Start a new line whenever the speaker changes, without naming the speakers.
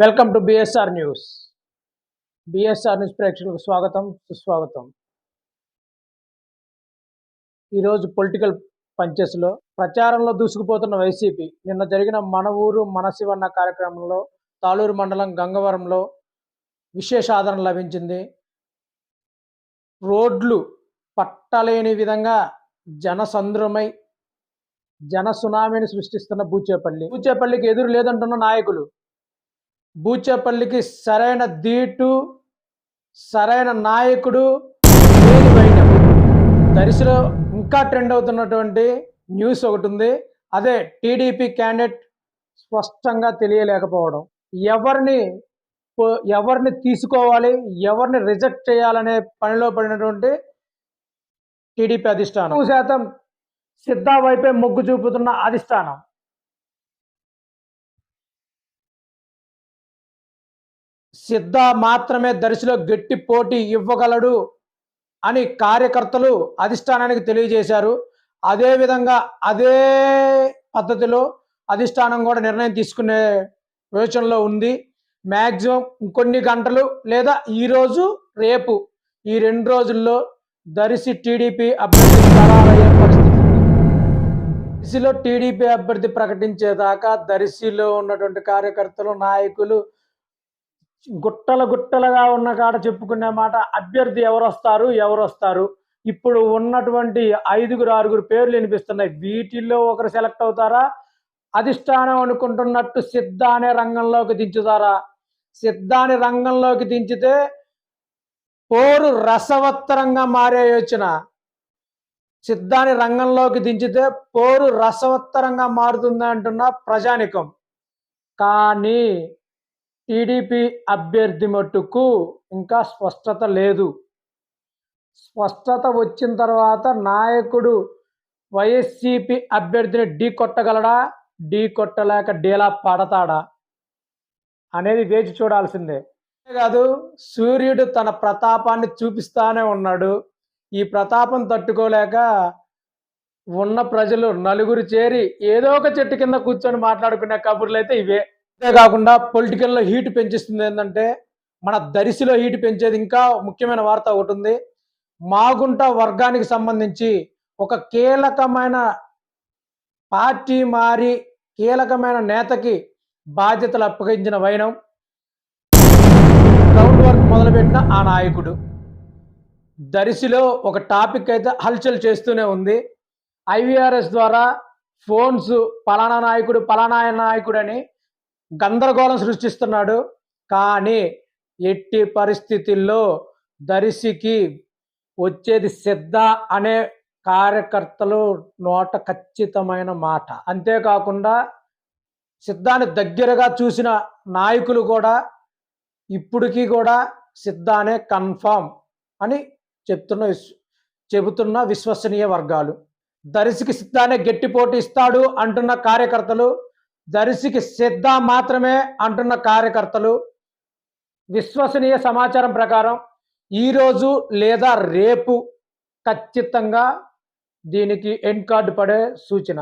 Welcome to BSR news BSR news ప్రేక్షకులకు స్వాగతం సుస్వాగతం. ఈరోజు పొలిటికల్ పంచెస్లో ప్రచారంలో దూసుకుపోతున్న వైసీపీ నిన్న జరిగిన మన ఊరు మన శివన్న కార్యక్రమంలో తాళూరు మండలం గంగవరంలో విశేష ఆదరణ లభించింది. రోడ్లు పట్టలేని విధంగా జనసంద్రమై జన సునామీని సృష్టిస్తున్న బూచేపల్లి. బూచేపల్లికి ఎదురు లేదంటున్న నాయకులు బూచేపల్లికి సరైన దీటు సరైన నాయకుడు లేని బయట దరిశలో ఇంకా ట్రెండ్ అవుతున్నటువంటి న్యూస్ ఒకటి ఉంది అదే టీడీపీ క్యాండిడేట్ స్పష్టంగా తెలియలేకపోవడం. ఎవరిని ఎవరిని తీసుకోవాలి ఎవరిని రిజెక్ట్ చేయాలనే పనిలో పడినటువంటి టీడీపీ అధిష్టానం. శాతం సిద్ధా వైపే మొగ్గు చూపుతున్న అధిష్టానం. సిద్ధ మాత్రమే దరిశిలో గట్టి పోటీ ఇవ్వగలడు అని కార్యకర్తలు అధిష్టానానికి తెలియజేశారు. అదేవిధంగా అదే పద్ధతిలో అధిష్టానం కూడా నిర్ణయం తీసుకునే యోచనలో ఉంది. మ్యాక్సిమం ఇంకొన్ని గంటలు లేదా ఈరోజు రేపు ఈ రెండు రోజుల్లో దరిసి టీడీపీ అభ్యర్థి ఖరారయ్యే పరిస్థితి దరిసిలో టీడీపీ అభ్యర్థి ప్రకటించేదాకా దరిసిలో ఉన్నటువంటి కార్యకర్తలు నాయకులు గుట్టల గుట్టలుగా ఉన్న కాడ చెప్పుకునే మాట అభ్యర్థి ఎవరు వస్తారు ఎవరు వస్తారు ఇప్పుడు ఉన్నటువంటి ఐదుగురు ఆరుగురు పేర్లు వినిపిస్తున్నాయి. వీటిల్లో ఒకరు సెలెక్ట్ అవుతారా? అధిష్టానం అనుకుంటున్నట్టు సిద్ధ అనే రంగంలోకి దించుతారా? సిద్ధాన్ని రంగంలోకి దించితే పోరు రసవత్తరంగా మారే యోచన. సిద్ధాన్ని రంగంలోకి దించితే పోరు రసవత్తరంగా మారుతుంది అంటున్న ప్రజానికం. కానీ టీడీపీ అభ్యర్థి మట్టుకు ఇంకా స్పష్టత లేదు. స్పష్టత వచ్చిన తర్వాత నాయకుడు వైఎస్సిపి అభ్యర్థిని ఢీ కొట్టగలడా? ఢీ కొట్టలేక డీలా పడతాడా? అనేది వేచి చూడాల్సిందే. కాదు సూర్యుడు తన ప్రతాపాన్ని చూపిస్తానే ఉన్నాడు. ఈ ప్రతాపం తట్టుకోలేక ఉన్న ప్రజలు నలుగురు చేరి ఏదో ఒక చెట్టు కింద కూర్చొని మాట్లాడుకునే కబుర్లు అయితే ఇవే. అంతేకాకుండా పొలిటికల్లో హీట్ పెంచిస్తుంది ఏంటంటే మన దరిసిలో హీట్ పెంచేది ఇంకా ముఖ్యమైన వార్త ఒకటి ఉంది. మాగుంట వర్గానికి సంబంధించి ఒక కీలకమైన పార్టీ మారి కీలకమైన నేతకి బాధ్యతలు అప్పగించిన వైనం గ్రౌండ్ వర్క్ మొదలుపెట్టిన ఆ నాయకుడు. దరిసిలో ఒక టాపిక్ అయితే హల్చల్ చేస్తూనే ఉంది. ఐవీఆర్ఎస్ ద్వారా ఫోన్స్ పలానా నాయకుడు పలానా నాయకుడు అని గందరగోళం సృష్టిస్తున్నాడు. కానీ ఎట్టి పరిస్థితుల్లో దరిశికి వచ్చేది సిద్ధ అనే కార్యకర్తలు నోట ఖచ్చితమైన మాట. అంతేకాకుండా సిద్ధాన్ని దగ్గరగా చూసిన నాయకులు కూడా ఇప్పటికీ కూడా సిద్ధానే కన్ఫామ్ అని చెప్తున్న చెబుతున్న విశ్వసనీయ వర్గాలు. దర్శికి సిద్ధానే గట్టి పోటీ ఇస్తాడు అంటున్న కార్యకర్తలు దర్శికి సిద్ధ మాత్రమే అంటున్న కార్యకర్తలు. విశ్వసనీయ సమాచారం ప్రకారం ఈరోజు లేదా రేపు ఖచ్చితంగా దీనికి ఎండ్ కార్డు పడే సూచన.